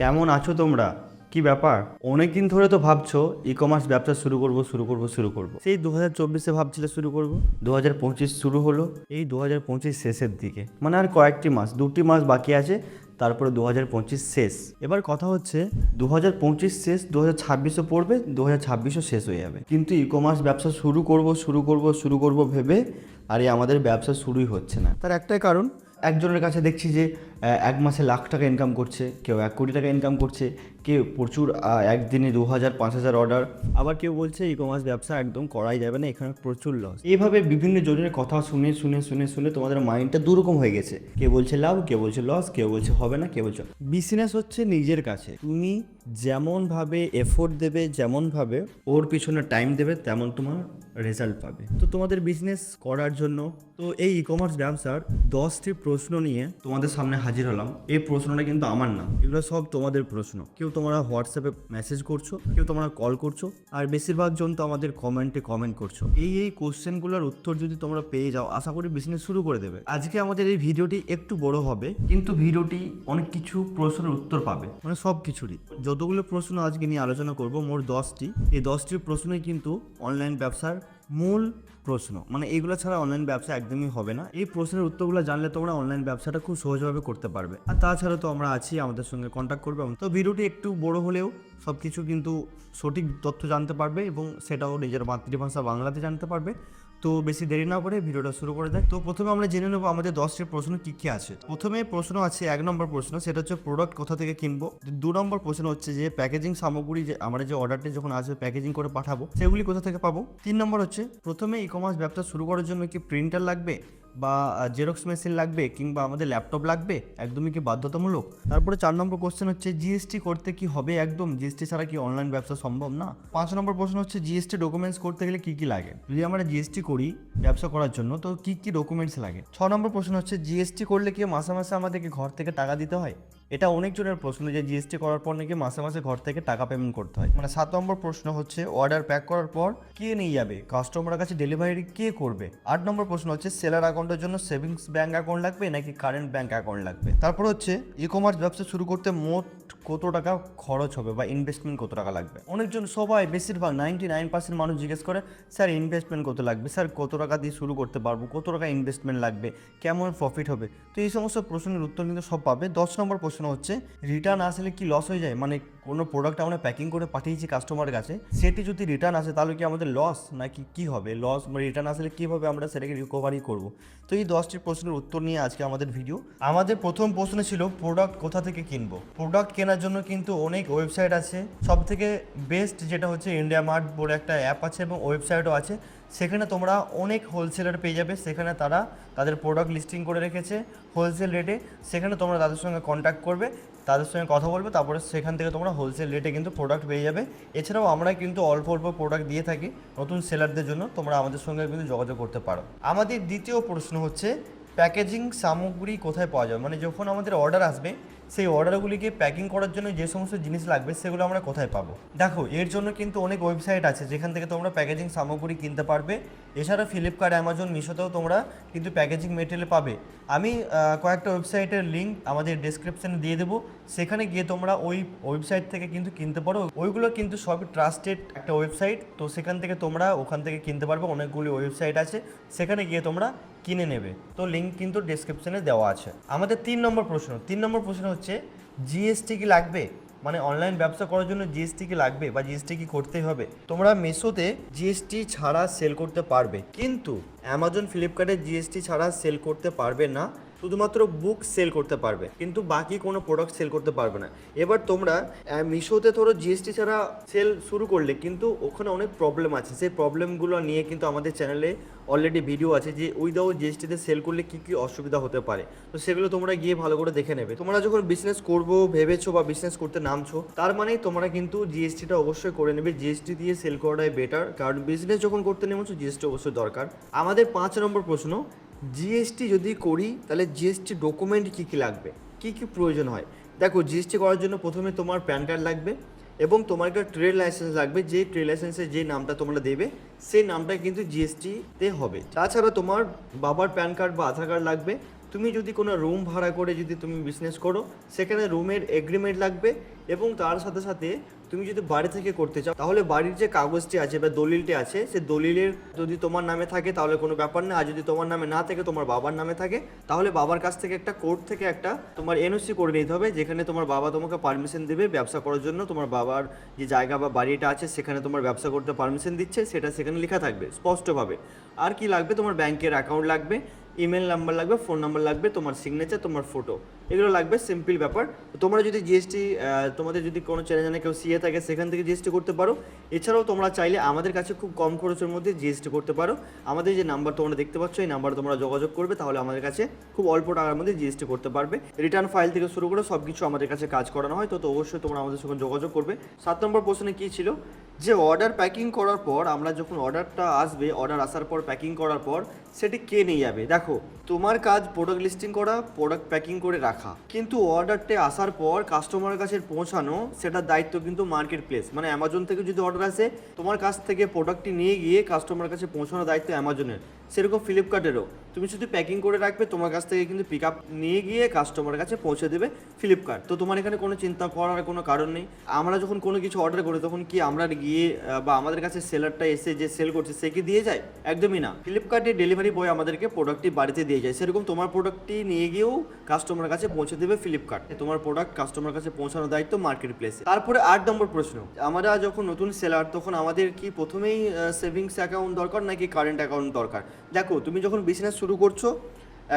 কেমন আছো তোমরা? কি ব্যাপার? অনেক দিন ধরে তো ভাবছ ই কমার্স ব্যবসা শুরু করব শুরু করব শুরু করব। সেই দু হাজার চব্বিশে ভাবছিলে শুরু করব? দু হাজার পঁচিশ শুরু হলো এই দু হাজার পঁচিশ শেষের দিকে। মানে আর কয়েকটি মাস, দুটি মাস বাকি আছে, তারপরে দু হাজার পঁচিশ শেষ। এবার কথা হচ্ছে দু হাজার পঁচিশ শেষ, দু হাজার ছাব্বিশও পড়বে, দু হাজার ছাব্বিশও শেষ হয়ে যাবে। কিন্তু ই কমার্স ব্যবসা শুরু করব শুরু করব শুরু করব ভেবে আর এই আমাদের ব্যবসা শুরুই হচ্ছে না। তার একটাই কারণ একজনের কাছে দেখছি যে এক মাসে লাখ টাকা ইনকাম করছে, কেউ এক কোটি টাকা ইনকাম করছে কেউ প্রচুর একদিনে দু হাজার পাঁচ হাজার অর্ডার আবার কেউ বলছে ই কমার্স ব্যবসা একদম করাই যাবে না এখানে প্রচুর লস এইভাবে বিভিন্ন জনের কথা শুনে শুনে শুনে শুনে তোমাদের মাইন্ডটা দুরকম হয়ে গেছে। কেউ বলছে লাভ কেউ বলছে লস কেউ বলছে হবে না কেউ বলছে বিজনেস হচ্ছে নিজের কাছে। তুমি যেমনভাবে এফোর্ট দেবে যেমনভাবে ওর পিছনে টাইম দেবে তেমন তোমার রেজাল্ট পাবে। তো তোমাদের বিজনেস করার জন্য তো এই ই কমার্স ব্যবসার দশটি প্রশ্ন নিয়ে তোমাদের সামনে হাজির হলাম। এই প্রশ্নটা কিন্তু আমার না। এগুলো সব তোমাদের প্রশ্ন। কেউ তোমরা হোয়াটসঅ্যাপে মেসেজ করছ, কেউ তোমরা কল করছ, আর বেশিরভাগ জন তো আমাদের কমেন্টে কমেন্ট করছ। এই এই কোশ্চেনগুলোর উত্তর যদি তোমরা পেয়ে যাও, আশা করি বিজনেস শুরু করে দেবে। আজকে আমাদের এই ভিডিওটি একটু বড় হবে, কিন্তু ভিডিওটি অনেক কিছু প্রশ্নের উত্তর পাবে। মানে সব কিছুরই। যতগুলো প্রশ্ন আজকে নিয়ে আলোচনা করব, মোট দশটি। এই দশটি প্রশ্নই কিন্তু অনলাইন ব্যবসার মূল প্রশ্ন। মানে এইগুলো ছাড়া অনলাইন ব্যবসা একদমই হবে না। এই প্রশ্নের উত্তরগুলো জানলে তোমরা অনলাইন ব্যবসাটা খুব সহজভাবে করতে পারবে। আর তাছাড়া তো আমরা আছি আমাদের সঙ্গে কন্ট্যাক্ট করবে তো ভিডিওটি একটু বড় হলেও সব কিছু কিন্তু সঠিক তথ্য জানতে পারবে এবং সেটাও নিজের মাতৃভাষা বাংলাতে জানতে পারবে। তো বেশি দেরি না করে ভিডিওটা শুরু করে দেয়। তো প্রথমে আমরা জেনে নেব আমাদের দশটি প্রশ্ন কি কি আছে। প্রথমে প্রশ্ন আছে, এক নম্বর প্রশ্ন, সেটা হচ্ছে প্রোডাক্ট কোথা থেকে কিনবো? দু নম্বর প্রশ্ন হচ্ছে যে প্যাকেজিং সামগ্রী যে, আমরা যে অর্ডারটি যখন আসবে প্যাকেজিং করে পাঠাবো, সেগুলি কোথা থেকে পাবো? তিন নম্বর হচ্ছে, প্রথমে ই কমার্স ব্যবসা শুরু করার জন্য কি প্রিন্টার লাগবে? বা জেরক্স মেশিন লাগবে কিংবা আমাদের ল্যাপটপ লাগবে, একদমই কি বাধ্যতামূলক? তারপরে চার নম্বর কোশ্চেন হচ্ছে জিএসটি করতে কি হবে একদম? জিএসটি ছাড়া কি অনলাইন ব্যবসা সম্ভব? না। পাঁচ নম্বর প্রশ্ন হচ্ছে জিএসটি ডকুমেন্টস করতে গেলে কি কি লাগে? যদি আমরা জিএসটি করি ব্যবসা করার জন্য, তো কি কি ডকুমেন্টস লাগে? ছ নম্বর প্রশ্ন হচ্ছে জিএসটি করলে কি মাসে মাসে আমাদেরকে ঘর থেকে টাকা দিতে হয়? এটা অনেকজনের প্রশ্ন যে জিএসটি করার পর নাকি মাসে মাসে ঘর থেকে টাকা পেমেন্ট করতে হয়। মানে সাত নম্বর প্রশ্ন হচ্ছে অর্ডার প্যাক করার পর কে নিয়ে যাবে? কাস্টমারের কাছে ডেলিভারি কে করবে? আট নম্বর প্রশ্ন হচ্ছে সেলার অ্যাকাউন্টের জন্য সেভিংস ব্যাঙ্ক অ্যাকাউন্ট লাগবে নাকি কারেন্ট ব্যাঙ্ক অ্যাকাউন্ট লাগবে? তারপর হচ্ছে ই কমার্স ব্যবসা শুরু করতে মোট কত টাকা খরচ হবে বা ইনভেস্টমেন্ট কত টাকা লাগবে? অনেকজন সবাই বেশিরভাগ নাইনটি নাইন পার্সেন্ট মানুষ জিজ্ঞেস করে, স্যার ইনভেস্টমেন্ট কত লাগবে? স্যার, কত টাকা দিয়ে শুরু করতে পারব? কত টাকা ইনভেস্টমেন্ট লাগবে? কেমন প্রফিট হবে? তো এই সমস্ত প্রশ্নের উত্তর কিন্তু সব পাবে। দশ নম্বর প্রশ্ন হচ্ছে রিটার্ন আসলে কি লস হয়ে যায়? মানে কোনো প্রোডাক্ট আমরা প্যাকিং করে পাঠিয়েছি কাস্টমারের কাছে, সেটি যদি রিটার্ন আসে, তাহলে কি আমাদের লস নাকি কি হবে? লস রিটার্ন আসলে কীভাবে আমরা সেটাকে রিকভারি করব? তো এই দশটি প্রশ্নের উত্তর নিয়ে আজকে আমাদের ভিডিও আমাদের প্রথম প্রশ্ন ছিল প্রোডাক্ট কোথা থেকে কিনবো? প্রোডাক্ট কেনার জন্য কিন্তু অনেক ওয়েবসাইট আছে। সব থেকে বেস্ট যেটা হচ্ছে ইন্ডিয়া মার্ট বলে একটা অ্যাপ আছে এবং ওয়েবসাইটও আছে। সেখানে তোমরা অনেক হোলসেলার পেয়ে যাবে। সেখানে তারা তাদের প্রোডাক্ট লিস্টিং করে রেখেছে হোলসেল রেটে সেখানে তোমরা তাদের সঙ্গে কন্ট্যাক্ট করবে, তাদের সঙ্গে কথা বলবে, তারপরে সেখান থেকে তোমরা হোলসেল রেটে কিন্তু প্রোডাক্ট পেয়ে যাবে। এছাড়াও আমরা কিন্তু অল্প অল্প প্রোডাক্ট দিয়ে থাকি নতুন সেলারদের জন্য, তোমরা আমাদের সঙ্গে কিন্তু যোগাযোগ করতে পারো। আমাদের দ্বিতীয় প্রশ্ন হচ্ছে প্যাকেজিং সামগ্রী কোথায় পাওয়া যাবে? মানে যখন আমাদের অর্ডার আসবে সেই অর্ডারগুলিকে প্যাকিং করার জন্য যে সমস্ত জিনিস লাগবে সেগুলো আমরা কোথায় পাবো? দেখো, এর জন্য কিন্তু অনেক ওয়েবসাইট আছে, যেখান থেকে তোমরা প্যাকেজিং সামগ্রী কিনতে পারবে। এছাড়া ফ্লিপকার্ট অ্যামাজন মিশোতেও তোমরা কিন্তু প্যাকেজিং মেটেরিয়াল পাবে। আমি কয়েকটা ওয়েবসাইটের লিঙ্ক আমাদের ডেসক্রিপশনে দিয়ে দেবো। সেখানে গিয়ে তোমরা ওই ওয়েবসাইট থেকে কিন্তু কিনতে পারো। ওইগুলো কিন্তু সবই ট্রাস্টেড একটা ওয়েবসাইট তো সেখান থেকে তোমরা ওখান থেকে কিনতে পারবে। অনেকগুলি ওয়েবসাইট আছে। সেখানে গিয়ে তোমরা কিনে নেবে। তো লিঙ্ক কিন্তু ডেসক্রিপশনে দেওয়া আছে। আমাদের তিন নম্বর প্রশ্ন। তিন নম্বর প্রশ্ন হচ্ছে জিএসটি কি লাগবে? মানে অনলাইন ব্যবসা করার জন্য জিএসটি কি লাগবে বা জিএসটি কি করতে হবে? তোমরা মেশোতে জিএসটি ছাড়া সেল করতে পারবে। কিন্তু অ্যামাজন ফ্লিপকার্টে জিএসটি ছাড়া সেল করতে পারবে না। শুধুমাত্র বুক সেল করতে পারবে, কিন্তু বাকি কোনো প্রোডাক্ট সেল করতে পারবে না। এবার তোমরা মিশোতে ধরো জিএসটি ছাড়া সেল শুরু করলে কিন্তু ওখানে অনেক প্রবলেম আছে। সেই প্রবলেমগুলো নিয়ে কিন্তু আমাদের চ্যানেলে অলরেডি ভিডিও আছে যে উইদাউট জিএসটিতে সেল করলে কী কী অসুবিধা হতে পারে। তো সেগুলো তোমরা গিয়ে ভালো করে দেখে নেবে। তোমরা যখন বিজনেস করব, ভেবেছো বা বিজনেস করতে নামছো, তার মানে তোমরা কিন্তু জিএসটিটা অবশ্যই করে নেবে। জিএসটি দিয়ে সেল করাটাই বেটার কারণ বিজনেস যখন করতে নেমেছো জিএসটি অবশ্যই দরকার। আমাদের পাঁচ নম্বর প্রশ্ন জিএসটি যদি করি, তাহলে জিএসটি ডকুমেন্ট কী কী লাগবে? কী কী প্রয়োজন হয়? দেখো জিএসটি করার জন্য প্রথমে তোমার প্যান কার্ড লাগবে এবং তোমার একটা ট্রেড লাইসেন্স লাগবে। যে ট্রেড লাইসেন্সে যে নামটা তোমরা দেবে, সেই নামটা কিন্তু জিএসটিতে হবে। তাছাড়া তোমার বাবার প্যান কার্ড বা আধার কার্ড লাগবে। তুমি যদি কোনো রুম ভাড়া করে যদি তুমি বিজনেস করো, সেখানে রুমের এগ্রিমেন্ট লাগবে এবং তার সাথে সাথে তুমি যদি বাড়ি থেকে করতে চাও, তাহলে বাড়ির যে কাগজটি আছে বা দলিলটি আছে, সে দলিলের যদি তোমার নামে থাকে, তাহলে কোনো ব্যাপার না। আর যদি তোমার নামে না থাকে, তোমার বাবার নামে থাকে, তাহলে বাবার কাছ থেকে একটা কোর্ট থেকে একটা তোমার এনওসি করে নিতে হবে, যেখানে তোমার বাবা তোমাকে পারমিশন দেবে ব্যবসা করার জন্য। তোমার বাবার যে জায়গা বা বাড়িটা আছে, সেখানে তোমার ব্যবসা করতে পারমিশন দিচ্ছে, সেটা সেখানে লেখা থাকবে, স্পষ্টভাবে। আর কি লাগবে? তোমার ব্যাংকের অ্যাকাউন্ট লাগবে। ইমেল নাম্বার লাগবে ফোন নাম্বার লাগবে, তোমার সিগনেচার তোমার ফটো এগুলো লাগবে সিম্পল ব্যাপার। তোমরা যদি জিএসটি তোমাদের যদি কোনো চ্যানেল জানে কেউ সিএ থাকে, সেখান থেকে জিএসটি করতে পারো। এছাড়াও তোমরা চাইলে আমাদের কাছে খুব কম খরচের মধ্যে জিএসটি করতে পারো। আমাদের যে নাম্বার তোমরা দেখতে পাচ্ছ, এই নাম্বারে তোমরা যোগাযোগ করবে, তাহলে আমাদের কাছে খুব অল্প টাকার মধ্যে জিএসটি করতে পারবে। রিটার্ন ফাইল থেকে শুরু করে সব কিছু আমাদের কাছে কাজ করানো হয়। তো তো অবশ্যই তোমরা আমাদের সঙ্গে যোগাযোগ করবে। সাত নম্বর প্রশ্নে কী ছিল? যে অর্ডার প্যাকিং করার পর আমরা যখন অর্ডারটা আসবে অর্ডার আসার পর প্যাকিং করার পর, সেটি কে নিয়ে যাবে? দেখো, তোমার কাজ প্রোডাক্ট লিস্টিং করা প্রোডাক্ট প্যাকিং করে রাখা। কিন্তু অর্ডারটা আসার পর কাস্টমারের কাছে পৌঁছানো, সেটার দায়িত্ব কিন্তু মার্কেট প্লেস মানে অ্যামাজন থেকে যদি অর্ডার আসে, তোমার কাছ থেকে প্রোডাক্টটি নিয়ে গিয়ে কাস্টমারের কাছে পৌঁছানোর দায়িত্ব অ্যামাজনের সেরকম ফ্লিপকার্টেরও তুমি শুধু প্যাকিং করে রাখবে, তোমার কাছ থেকে কিন্তু পিক আপ নিয়ে গিয়ে কাস্টমারের কাছে পৌঁছে দেবে ফ্লিপকার্ট তো তোমার এখানে কোনো চিন্তা করার কোনো কারণ নেই। আমরা যখন কোনো কিছু অর্ডার করি, তখন কি আমরা গিয়ে বা আমাদের কাছে সেলারটা এসে যে সেল করছে, সে কি দিয়ে যায়? একদমই না। ফ্লিপকার্টে ডেলিভারি বয় আমাদেরকে প্রোডাক্টটি বাড়িতে দিয়ে যায়। সেরকম তোমার প্রোডাক্টটি নিয়ে গিয়েও কাস্টমারের কাছে পৌঁছে দেবে ফ্লিপকার্ট তোমার প্রোডাক্ট কাস্টমার কাছে পৌঁছানোর দায়িত্ব মার্কেট প্লেসে তারপরে আট নম্বর প্রশ্ন। আমরা যখন নতুন সেলার তখন আমাদের কি প্রথমেই সেভিংস অ্যাকাউন্ট দরকার নাকি কারেন্ট অ্যাকাউন্ট দরকার? দেখো, তুমি যখন বিজনেস শুরু করছ,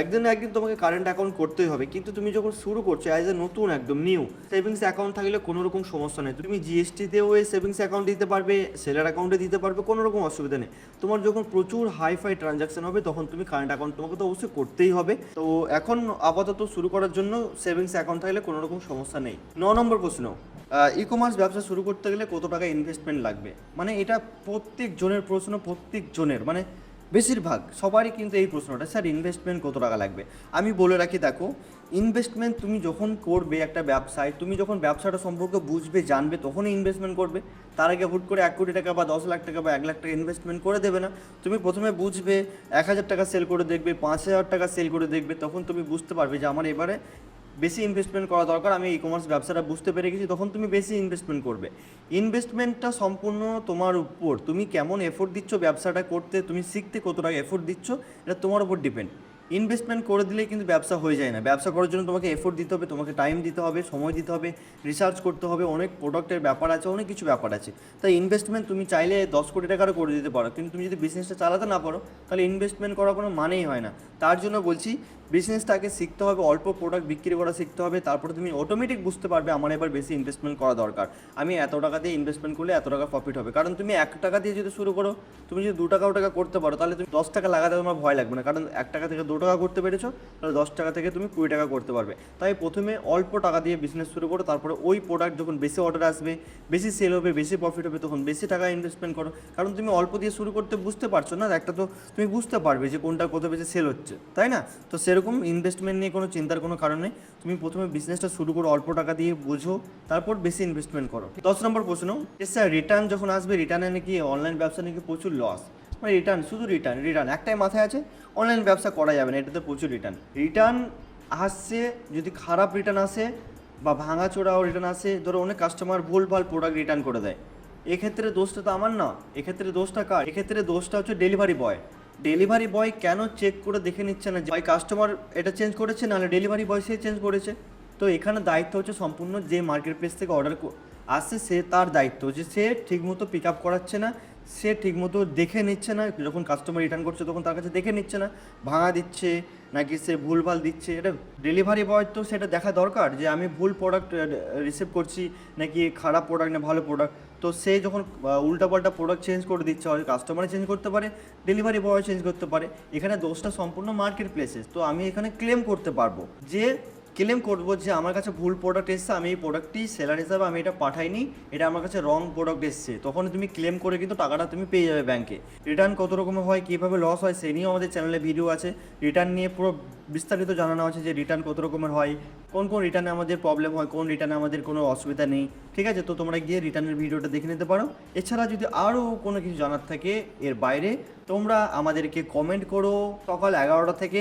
একদিন না একদিন তোমাকে কারেন্ট অ্যাকাউন্ট করতেই হবে। কিন্তু তুমি যখন শুরু করছ অ্যাজ এ নতুন একদম নিউ সেভিংস অ্যাকাউন্ট থাকলে কোনো রকম সমস্যা নেই। তুমি জিএসটিতেও এই সেভিংস অ্যাকাউন্ট দিতে পারবে সেলার অ্যাকাউন্টে দিতে পারবে, কোনো রকম অসুবিধা নেই। তোমার যখন প্রচুর হাই ফাই ট্রানজাকশন হবে, তখন তুমি কারেন্ট অ্যাকাউন্ট তোমাকে তো অবশ্যই করতেই হবে। তো এখন আপাতত শুরু করার জন্য সেভিংস অ্যাকাউন্ট থাকলে কোনো রকম সমস্যা নেই। ন নম্বর প্রশ্ন ই কমার্স ব্যবসা শুরু করতে গেলে কত টাকা ইনভেস্টমেন্ট লাগবে? মানে এটা প্রত্যেক জনের প্রশ্ন প্রত্যেক জনের মানে বেশিরভাগ, সবারই কিন্তু এই প্রশ্নটা, স্যার ইনভেস্টমেন্ট কত টাকা লাগবে? আমি বলে রাখি, দেখো ইনভেস্টমেন্ট তুমি যখন করবে একটা ব্যবসায়, তুমি যখন ব্যবসাটা সম্পর্কে বুঝবে, জানবে, তখনই ইনভেস্টমেন্ট করবে। তার আগে হুট করে এক কোটি টাকা বা দশ লাখ টাকা বা এক লাখ টাকা ইনভেস্টমেন্ট করে দেবে না। তুমি প্রথমে বুঝবে, এক হাজার টাকা সেল করে দেখবে, পাঁচ হাজার টাকা সেল করে দেখবে, তখন তুমি বুঝতে পারবে যে আমার এবারে বেশি ইনভেস্টমেন্ট করা দরকার, আমি ই কমার্স ব্যবসাটা বুঝতে পেরে গেছি, তখন তুমি বেশি ইনভেস্টমেন্ট করবে। ইনভেস্টমেন্টটা সম্পূর্ণ তোমার উপর, তুমি কেমন এফোর্ট দিচ্ছ ব্যবসাটা করতে, তুমি শিখতে কত টাকা এফোর্ট দিচ্ছ, এটা তোমার উপর ডিপেন্ড ইনভেস্টমেন্ট করে দিলে কিন্তু ব্যবসা হয়ে যায় না। ব্যবসা করার জন্য তোমাকে এফোর্ট দিতে হবে, তোমাকে টাইম দিতে হবে, সময় দিতে হবে রিসার্চ করতে হবে, অনেক প্রোডাক্টের ব্যাপার আছে, অনেক কিছু ব্যাপার আছে। তাই ইনভেস্টমেন্ট তুমি চাইলে দশ কোটি টাকারও করে দিতে পারো। কিন্তু তুমি যদি বিজনেসটা চালাতে না পারো, তাহলে ইনভেস্টমেন্ট করার কোনো মানেই হয় না। তার জন্য বলছি বিজনেসটাকে শিখতে হবে, অল্প প্রোডাক্ট বিক্রি করা শিখতে হবে, তারপরে তুমি অটোমেটিক বুঝতে পারবে আমার এবার বেশি ইনভেস্টমেন্ট করা দরকার। আমি এত টাকা দিয়ে ইনভেস্টমেন্ট করলে এত টাকা প্রফিট হবে। কারণ তুমি এক টাকা দিয়ে যদি শুরু করো, তুমি যদি দু টাকাও টাকা করতে পারো, তাহলে তুমি দশ টাকা লাগাতে তোমার ভয় লাগবে না। কারণ এক টাকা থেকে দু টাকা করতে পেরেছ, তাহলে দশ টাকা থেকে তুমি কুড়ি টাকা করতে পারবে। তাই প্রথমে অল্প টাকা দিয়ে বিজনেস শুরু করো, তারপরে ওই প্রোডাক্ট যখন বেশি অর্ডার আসবে, বেশি সেল হবে, বেশি প্রফিট হবে, তখন বেশি টাকা ইনভেস্টমেন্ট করো। কারণ তুমি অল্প দিয়ে শুরু করতে বুঝতে পারছ না, একটা তো তুমি বুঝতে পারবে যে কোনটা কত বেশি সেল হচ্ছে, তাই না? তো সেরকম ইনভেস্টমেন্ট নিয়ে কোনো চিন্তার কোনো কারণ নেই। তুমি প্রথমে বিজনেসটা শুরু করো, অল্প টাকা দিয়ে বোঝো, তারপর বেশি ইনভেস্টমেন্ট করো। দশ নম্বর প্রশ্ন স্যার রিটার্ন যখন আসবে রিটার্নে নাকি অনলাইন ব্যবসা নাকি প্রচুর লস মানে রিটার্ন শুধু রিটার্ন রিটার্ন একটাই মাথায় আছে অনলাইন ব্যবসা করা যাবে না, এটাতে প্রচুর রিটার্ন রিটার্ন আসছে, যদি খারাপ রিটার্ন আসে, বা ভাঙা ভাঙাচোরাও রিটার্ন আসে, ধরো অনেক কাস্টমার ভুলভাল প্রোডাক্ট রিটার্ন করে দেয়। এক্ষেত্রে দোষটা তো আমার না, এক্ষেত্রে দোষটা কার? এক্ষেত্রে দোষটা হচ্ছে ডেলিভারি বয় ডেলিভারি বয় কেন চেক করে দেখে নিচ্ছে না? যে কাস্টমার এটা চেঞ্জ করেছে, নাহলে ডেলিভারি বয় সে চেঞ্জ করেছে। তো এখানে দায়িত্ব হচ্ছে সম্পূর্ণ যে মার্কেট প্লেস থেকে অর্ডার আসছে, সে তার দায়িত্ব যে সে ঠিকমতো পিক আপ করাচ্ছে না, সে ঠিকমতো দেখে নিচ্ছে না, যখন কাস্টমার রিটার্ন করছে তখন তার কাছে দেখে নিচ্ছে না, ভাঙা দিচ্ছে, নাকি সে ভুলভাল দিচ্ছে। এটা ডেলিভারি বয় তো সেটা দেখা দরকার যে আমি ভুল প্রোডাক্ট রিসিভ করছি, নাকি খারাপ প্রোডাক্ট না ভালো প্রোডাক্ট তো সে যখন উল্টাপাল্টা প্রোডাক্ট চেঞ্জ করে দিচ্ছে হয় কাস্টমারে চেঞ্জ করতে পারে ডেলিভারি বয় চেঞ্জ করতে পারে, এখানে দোষটা সম্পূর্ণ মার্কেট প্লেসেস তো আমি এখানে ক্লেম করতে পারব যে ক্লেম করব যে আমার কাছে ভুল প্রোডাক্ট এসছে, আমি এই প্রোডাক্টটি সেলার হিসাবে আমি এটা পাঠাইনি, এটা আমার কাছে রং প্রোডাক্ট এসছে। তখন তুমি ক্লেম করে কিন্তু টাকাটা তুমি পেয়ে যাবে ব্যাংকে রিটার্ন কত রকমের হয়, কীভাবে লস হয় সে নিয়েও আমাদের চ্যানেলে ভিডিও আছে। রিটার্ন নিয়ে পুরো বিস্তারিত জানানো আছে যে রিটার্ন কত রকমের হয়, কোন কোন রিটার্নে আমাদের প্রবলেম হয়, কোন রিটার্নে আমাদের কোনো অসুবিধা নেই। ঠিক আছে, তো তোমরা গিয়ে রিটার্নের ভিডিওটা দেখে নিতে পারো। এছাড়া যদি আরও কোনো কিছু জানার থাকে এর বাইরে, তোমরা আমাদেরকে কমেন্ট করো। সকাল এগারোটা থেকে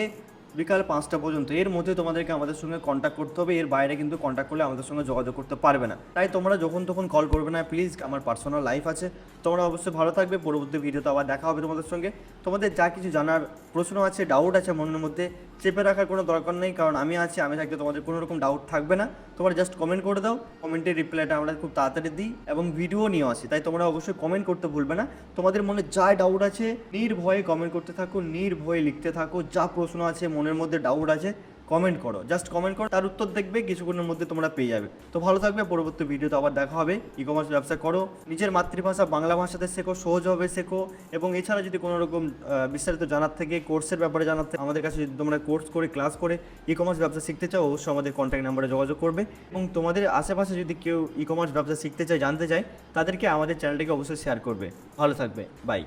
বিকাল পাঁচটা পর্যন্ত এর মধ্যে তোমাদেরকে আমাদের সঙ্গে কন্ট্যাক্ট করতে হবে, এর বাইরে কিন্তু কন্ট্যাক্ট করলে আমাদের সঙ্গে যোগাযোগ করতে পারবে না। তাই তোমরা যখন তখন কল করবে না প্লিজ আমার পার্সোনাল লাইফ আছে। তোমরা অবশ্যই ভালো থাকবে। পরবর্তী ভিডিওতে আবার দেখা হবে তোমাদের সঙ্গে। তোমাদের যা কিছু জানার প্রশ্ন আছে ডাউট আছে মনের মধ্যে, চেপে রাখার কোনো দরকার নেই, কারণ আমি আছি, আমি থাকতে তোমাদের কোনো রকম ডাউট থাকবে না। তোমরা জাস্ট কমেন্ট করে দাও কমেন্টের রিপ্লাইটা আমরা খুব তাড়াতাড়ি দিই, এবং ভিডিও নিয়ে আসি। তাই তোমরা অবশ্যই কমেন্ট করতে ভুলবে না। তোমাদের মনে যা ডাউট আছে, নির্ভয়ে কমেন্ট করতে থাকো, নির্ভয়ে লিখতে থাকো, যা প্রশ্ন আছে, মনের মধ্যে ডাউট আছে কমেন্ট করো জাস্ট কমেন্ট করো, তার উত্তর দেখবে, কিছুক্ষণের মধ্যে তোমরা পেয়ে যাবে। তো ভালো থাকবে, পরবর্তী ভিডিওতে আবার দেখা হবে। ই কমার্স ব্যবসা করো, নিজের মাতৃভাষা বাংলা ভাষাতে শেখো সহজভাবে শেখো। এবং এছাড়া যদি কোনো রকম বিস্তারিত জানার থেকে কোর্সের ব্যাপারে জানার থেকে, আমাদের কাছে যদি তোমরা কোর্স করে ক্লাস করে ই কমার্স ব্যবসা শিখতে চাও, অবশ্যই আমাদের কন্ট্যাক্ট নাম্বারে যোগাযোগ করবে। এবং তোমাদের আশেপাশে যদি কেউ ই কমার্স ব্যবসা শিখতে চায়, জানতে চায়, তাদেরকে আমাদের চ্যানেলটিকে অবশ্যই শেয়ার করবে। ভালো থাকবে বাই